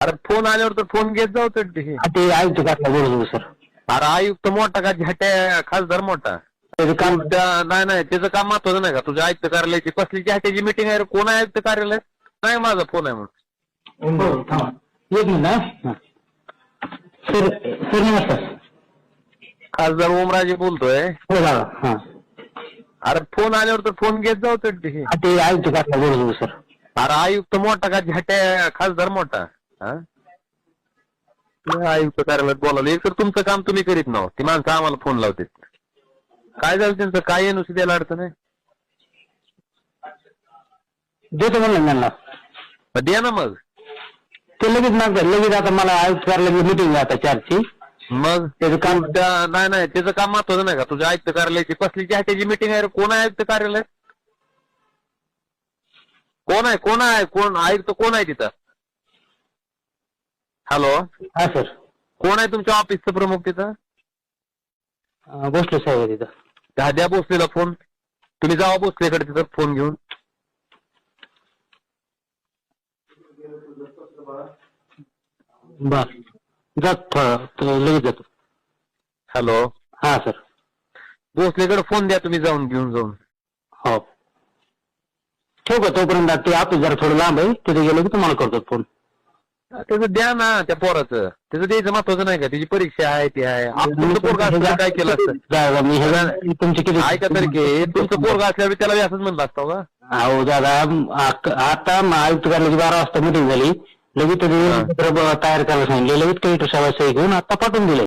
अरे फ़ोन आल्यावर तर फ़ोन घेत जाऊ तर ते ते आयुक्त काटला बोलत सर? अरे आयुक्त मोठा का झाट्या खासदार मोठा? त्याचं काम त्या- नाही नाही त्याचं काम महत्वाचं नाही का? तुझ्या आयुक्त कार्यालयाची कसली झाट्याची मिटिंग आहे रे? कोण आहे आयुक्त कार्यालय नाही माझा फ़ोन आहे म्हणून. हो, थांबा. एक मिनिट हा. सर सर नमस्कार. खासदार ओमराजे बोलतोय. हो दादा हा. अरे फ़ोन आल्यावर तर फ़ोन घेत जाऊ तर ते ते आयुक्त काटला बोलत सर? अरे आयुक्त मोठा का झाट्या खासदार मोठा? हा? आयुक्त कार्यालयात बोलावलं. एक तर तुमचं काम तुम्ही करीत नाहो ती माणसं आम्हाला फोन लावते काय झालं त्यांचं? काय आहे नुसती द्यायला अडचण आहे? देतो म्हणलं त्यांना. मग द्या ना मग. ते लगेच मागतात. लगेच आता मला आयुक्त कार्यालयाची मिटिंग आहे आता चारची. मग? त्याचं काम त्या- नाही नाही. त्याचं काम महत्वाचं नाही का? तुझ्या आयुक्त कार्यालयाची कसली त्याची मिटिंग आहे रे? कोण आहे आयुक्त कार्यालय? कोण आहे? कोण आहे? कोण आयुक्त कोण आहे तिथं? हॅलो हा सर कोण आहे तुमच्या ऑफिसचं प्रमुख तिथं? अं, भोसले साहेब आहे तिथं द्या द्या भोसलेला फ़ोन तुम्ही जावा भोसलेकडे तिथं फ़ोन घेऊन. बर. जात थोडं तो लगेच जातो. हॅलो हा सर भोसलेकडे फ़ोन द्या तुम्ही जाऊन घेऊन जाऊन. हो. ठेवू का तोपर्यंत? ते ऑफ़िस जरा थोडं लांब आहे. तिथे गेलो की तुम्हाला करतो फ़ोन त्याचं द्या ना त्या पोराचं. त्याचं द्यायचं महत्वाचं नाही का? त्याची परीक्षा आहे ती आहे. तुमचं पोरगा तर काय केलं असतं? हे ऐका तरी की तुमचं पोरगा असल्यावर त्याला बी असंच म्हणलं असतं का अहो दादा आक- आता आयुक्त कार्यालयाची बारा वाजता मिटिंग झाली. लगेच ते तयार करायला सांगितले. लगेच काही सही घेऊन आता पाठवून दिले